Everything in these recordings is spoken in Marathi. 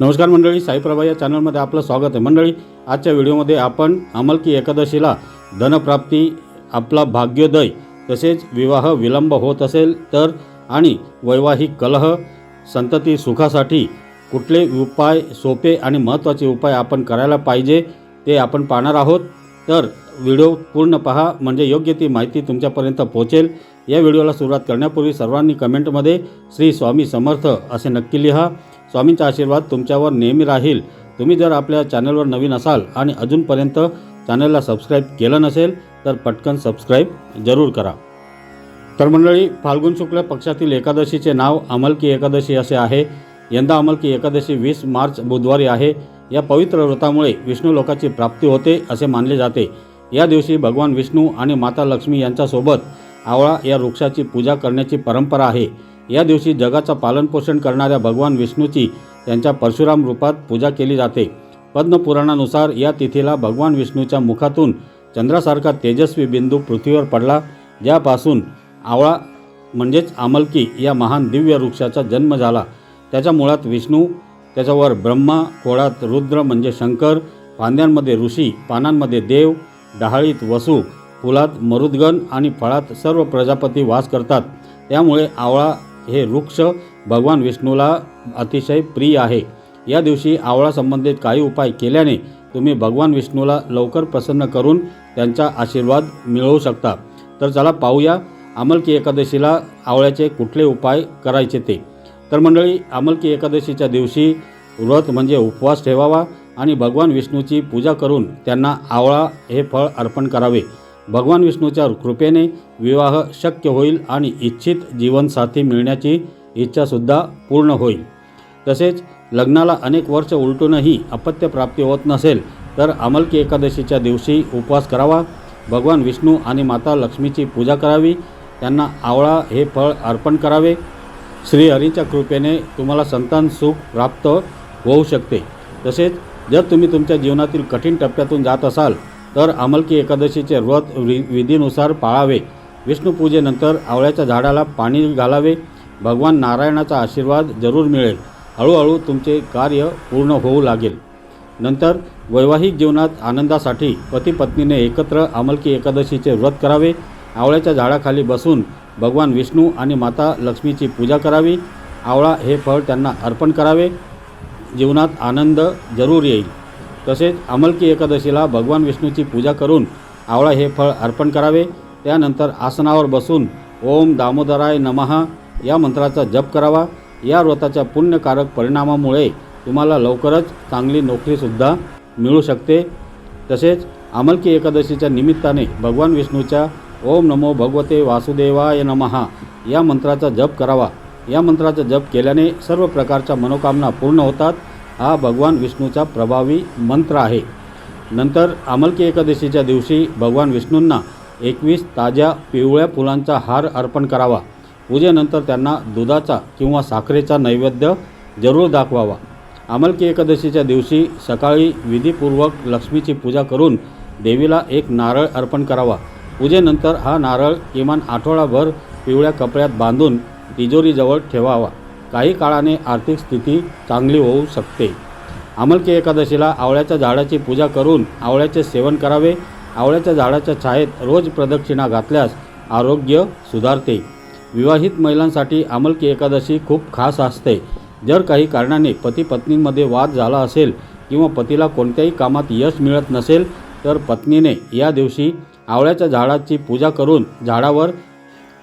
नमस्कार मंडळी साईप्रभा या चॅनलमध्ये आपलं स्वागत आहे. मंडळी आजच्या व्हिडिओमध्ये आपण अमलकी एकादशीला धनप्राप्ती आपला भाग्योदय तसेच विवाह विलंब होत असेल तर आणि वैवाहिक कलह संतती सुखासाठी कुठले उपाय सोपे आणि महत्त्वाचे उपाय आपण करायला पाहिजे ते आपण पाहणार आहोत. तर व्हिडिओ पूर्ण पहा म्हणजे योग्य ती माहिती तुमच्यापर्यंत पोहोचेल. या व्हिडिओला सुरुवात करण्यापूर्वी सर्वांनी कमेंटमध्ये श्री स्वामी समर्थ असे नक्की लिहा. स्वामींचा आशीर्वाद तुमच्यावर नेहमी राहील. तुम्ही जर आपल्या चॅनलवर नवीन असाल आणि अजूनपर्यंत चॅनलला सबस्क्राईब केलं नसेल तर पटकन सबस्क्राईब जरूर करा. तर मंडळी फाल्गुन शुक्ल पक्षातील एकादशीचे नाव अमलकी एकादशी असे आहे. यंदा अमलकी एकादशी वीस मार्च बुधवारी आहे. या पवित्र व्रतामुळे विष्णू लोकाची प्राप्ती होते असे मानले जाते. या दिवशी भगवान विष्णू आणि माता लक्ष्मी यांच्यासोबत आवळा या वृक्षाची पूजा करण्याची परंपरा आहे. या दिवशी जगाचं पालनपोषण करणाऱ्या भगवान विष्णूची त्यांच्या परशुराम रूपात पूजा केली जाते. पद्मपुराणानुसार या तिथीला भगवान विष्णूच्या मुखातून चंद्रासारखा तेजस्वी बिंदू पृथ्वीवर पडला ज्यापासून आवळा म्हणजेच आमलकी या महान दिव्य वृक्षाचा जन्म झाला. त्याच्या मुळात विष्णू त्याच्यावर ब्रह्मा खोळात रुद्र म्हणजे शंकर फांद्यांमध्ये ऋषी पानांमध्ये देव डहाळीत वसू फुलात मरुद्गण आणि फळात सर्व प्रजापती वास करतात. त्यामुळे आवळा हे वृक्ष भगवान विष्णूला अतिशय प्रिय आहे. या दिवशी आवळा संबंधित काही उपाय केल्याने तुम्ही भगवान विष्णूला लवकर प्रसन्न करून त्यांचा आशीर्वाद मिळवू शकता. तर चला पाहूया अमलकी एकादशीला आवळ्याचे कुठले उपाय करायचे ते. तर मंडळी अमलकी एकादशीच्या दिवशी व्रत म्हणजे उपवास ठेवावा आणि भगवान विष्णूची पूजा करून त्यांना आवळा हे फळ अर्पण करावे. भगवान विष्णूच्या कृपेने विवाह शक्य होईल आणि इच्छित जीवनसाथी मिळण्याची इच्छासुद्धा पूर्ण होईल. तसेच लग्नाला अनेक वर्ष उलटूनही अपत्यप्राप्ती होत नसेल तर अमलकी एकादशीच्या दिवशी उपवास करावा. भगवान विष्णू आणि माता लक्ष्मीची पूजा करावी. त्यांना आवळा हे फळ अर्पण करावे. श्रीहरीच्या कृपेने तुम्हाला संतान सुख प्राप्त होऊ शकते. तसेच जर तुम्ही तुमच्या जीवनातील कठीण टप्प्यातून जात असाल तर अमलकी एकादशीचे व्रत वि विधीनुसार पाळावे. विष्णूपूजेनंतर आवळ्याच्या झाडाला पाणी घालावे. भगवान नारायणाचा आशीर्वाद जरूर मिळेल. हळूहळू तुमचे कार्य पूर्ण होऊ लागेल. नंतर वैवाहिक जीवनात आनंदासाठी पती पत्नीने एकत्र अमलकी एकादशीचे व्रत करावे. आवळ्याच्या झाडाखाली बसून भगवान विष्णू आणि माता लक्ष्मीची पूजा करावी. आवळा हे फळ त्यांना अर्पण करावे. जीवनात आनंद जरूर येईल. तसेच अमलकी एकादशीला भगवान विष्णूची पूजा करून आवळा हे फळ अर्पण करावे. त्यानंतर आसनावर बसून ओम दामोदराय नमः या मंत्राचा जप करावा. या व्रताच्या पुण्यकारक परिणामामुळे तुम्हाला लवकरच चांगली नोकरीसुद्धा मिळू शकते. तसेच अमलकी एकादशीच्या निमित्ताने भगवान विष्णूच्या ओम नमो भगवते वासुदेवाय नमहा या मंत्राचा जप करावा. या मंत्राचा जप केल्याने सर्व प्रकारच्या मनोकामना पूर्ण होतात. हा भगवान विष्णूचा प्रभावी मंत्र आहे. नंतर अमलकी एकादशीच्या दिवशी भगवान विष्णूंना एकवीस ताज्या पिवळ्या फुलांचा हार अर्पण करावा. पूजेनंतर त्यांना दुधाचा किंवा साखरेचा नैवेद्य जरूर दाखवावा. अमलकी एकादशीच्या दिवशी सकाळी विधीपूर्वक लक्ष्मीची पूजा करून देवीला एक नारळ अर्पण करावा. पूजेनंतर हा नारळ किमान आठवडाभर पिवळ्या कपड्यात बांधून तिजोरीजवळ ठेवावा. काही काळाने आर्थिक स्थिती चांगली होऊ शकते. अमलकी एकादशीला आवळ्याच्या झाडाची पूजा करून आवळ्याचे सेवन करावे. आवळ्याच्या झाडाच्या छायेत रोज प्रदक्षिणा घातल्यास आरोग्य सुधारते. विवाहित महिलांसाठी अमलकी एकादशी खूप खास असते. जर काही कारणाने पती पत्नींमध्ये वाद झाला असेल किंवा पतीला कोणत्याही कामात यश मिळत नसेल तर पत्नीने या दिवशी आवळ्याच्या झाडाची पूजा करून झाडावर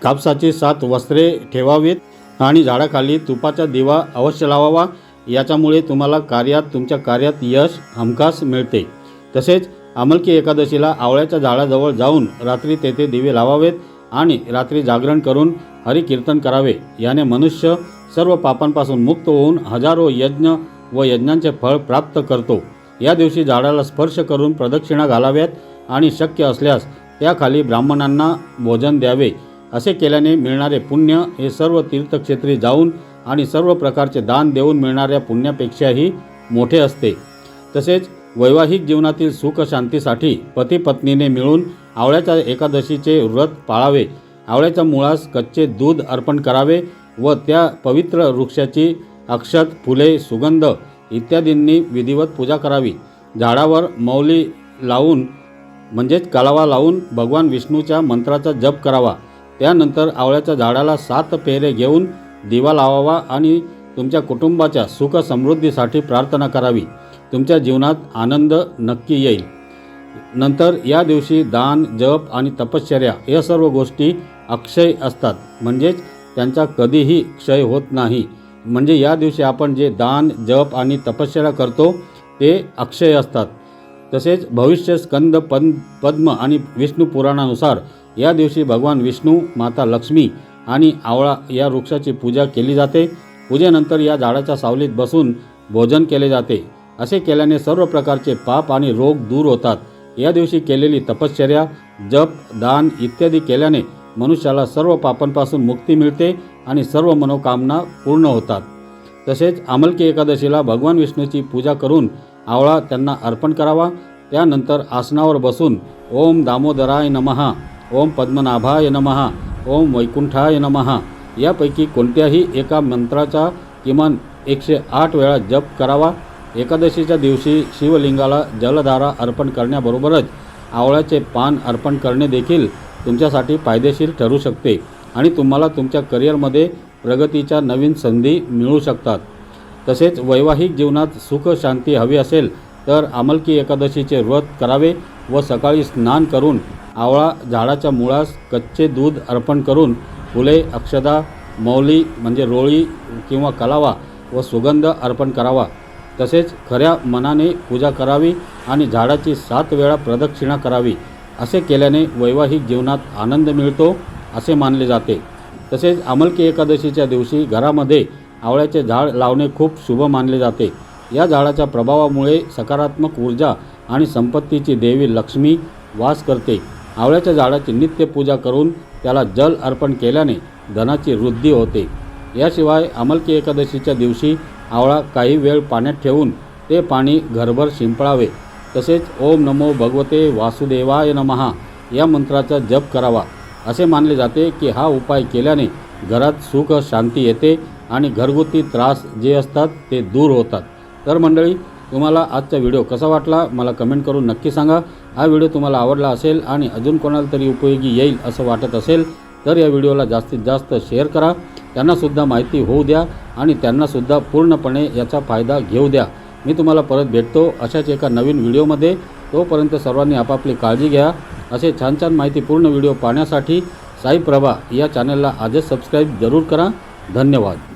कापसाची सात वस्त्रे ठेवावीत. आणि झाडाखाली तुपाचा दिवा अवश्य लावावा. याच्यामुळे तुम्हाला कार्यात तुमच्या कार्यात यश हमखास मिळते. तसेच अमलकी एकादशीला आवळ्याच्या झाडाजवळ जाऊन रात्री तेथे दिवे लावावेत आणि रात्री जागरण करून हरिकीर्तन करावे. याने मनुष्य सर्व पापांपासून मुक्त होऊन हजारो यज्ञ व यज्ञांचे फळ प्राप्त करतो. या दिवशी झाडाला स्पर्श करून प्रदक्षिणा घालाव्यात आणि शक्य असल्यास त्याखाली ब्राह्मणांना भोजन द्यावे. असे केल्याने मिळणारे पुण्य हे सर्व तीर्थक्षेत्री जाऊन आणि सर्व प्रकारचे दान देऊन मिळणाऱ्या पुण्यापेक्षाही मोठे असते. तसेच वैवाहिक जीवनातील सुख शांतीसाठी पती पत्नीने मिळून आवळ्याच्या एकादशीचे व्रत पाळावे. आवळ्याच्या मुळास कच्चे दूध अर्पण करावे व त्या पवित्र वृक्षाची अक्षत फुले सुगंध इत्यादींनी विधिवत पूजा करावी. झाडावर मौली लावून म्हणजेच कलावा लावून भगवान विष्णूच्या मंत्राचा जप करावा. त्यानंतर आवळ्याच्या झाडाला सात पेरे घेऊन दिवा लावावा आणि तुमच्या कुटुंबाच्या सुख समृद्धीसाठी प्रार्थना करावी. तुमच्या जीवनात आनंद नक्की येईल. नंतर या दिवशी दान जप आणि तपश्चर्या या सर्व गोष्टी अक्षय असतात. म्हणजेच त्यांचा कधीही क्षय होत नाही. म्हणजे या दिवशी आपण जे दान जप आणि तपश्चर्या करतो ते अक्षय असतात. तसेच भविष्य स्कंद पद पद्म आणि विष्णू पुराणानुसार या दिवशी भगवान विष्णू माता लक्ष्मी आणि आवळा या वृक्षाची पूजा केली जाते. पूजेनंतर या झाडाच्या सावलीत बसून भोजन केले जाते. असे केल्याने सर्व प्रकारचे पाप आणि रोग दूर होतात. या दिवशी केलेली तपश्चर्या जप दान इत्यादी केल्याने मनुष्याला सर्व पापांपासून मुक्ती मिळते आणि सर्व मनोकामना पूर्ण होतात. तसेच आमलकी एकादशीला भगवान विष्णूची पूजा करून आवळा त्यांना अर्पण करावा. त्यानंतर आसनावर बसून ओम दामोदराय नमहा ओम पद्मनाभाय नमहा ओम वैकुंठाय नमहा यापैकी कोणत्याही एका मंत्राचा किमान एकशे आठ वेळा जप करावा. एकादशीच्या दिवशी शिवलिंगाला जलधारा अर्पण करण्याबरोबरच आवळ्याचे पान अर्पण करणे देखील तुमच्यासाठी फायदेशीर ठरू शकते आणि तुम्हाला तुमच्या करिअरमध्ये प्रगतीच्या नवीन संधी मिळू शकतात. तसेच वैवाहिक जीवनात सुख शांती हवी असेल तर आमलकी एकादशीचे व्रत करावे व सकाळी स्नान करून आवळा झाडाच्या मुळास कच्चे दूध अर्पण करून फुले अक्षदा मौली म्हणजे रोळी किंवा कलावा व सुगंध अर्पण करावा. तसेच खऱ्या मनाने पूजा करावी आणि झाडाची सात वेळा प्रदक्षिणा करावी. असे केल्याने वैवाहिक जीवनात आनंद मिळतो असे मानले जाते. तसेच आमलकी एकादशीच्या दिवशी घरामध्ये आवळ्याचे झाड लावणे खूप शुभ मानले जाते. या झाडाच्या प्रभावामुळे सकारात्मक ऊर्जा आणि संपत्तीची देवी लक्ष्मी वास करते. आवळ्याच्या झाडाची नित्य पूजा करून त्याला जल अर्पण केल्याने धनाची वृद्धी होते. याशिवाय अमलकी एकादशीच्या दिवशी आवळा काही वेळ पाण्यात ठेवून ते पाणी घरभर शिंपळावे. तसेच ओम नमो भगवते वासुदेवाय नमहा या मंत्राचा जप करावा. असे मानले जाते की हा उपाय केल्याने घरात सुख शांती येते आणि घरगुती त्रास जे असतात ते दूर होतात. तर मंडळी तुम्हाला आजचा व्हिडिओ कसा वाटला मला कमेंट करून नक्की सांगा. हा व्हिडिओ तुम्हाला आवडला असेल आणि अजून कोणाला तरी उपयोगी येईल असं वाटत असेल तर या व्हिडिओला जास्तीत जास्त शेअर करा. त्यांनासुद्धा माहिती होऊ द्या आणि त्यांनासुद्धा पूर्णपणे याचा फायदा घेऊ द्या. मी तुम्हाला परत भेटतो अशाच एका नवीन व्हिडिओमध्ये. तोपर्यंत सर्वांनी आपापली काळजी घ्या. असे छान छान माहितीपूर्ण व्हिडिओ पाहण्यासाठी साई प्रभा या चॅनलला आजच सबस्क्राईब जरूर करा. धन्यवाद.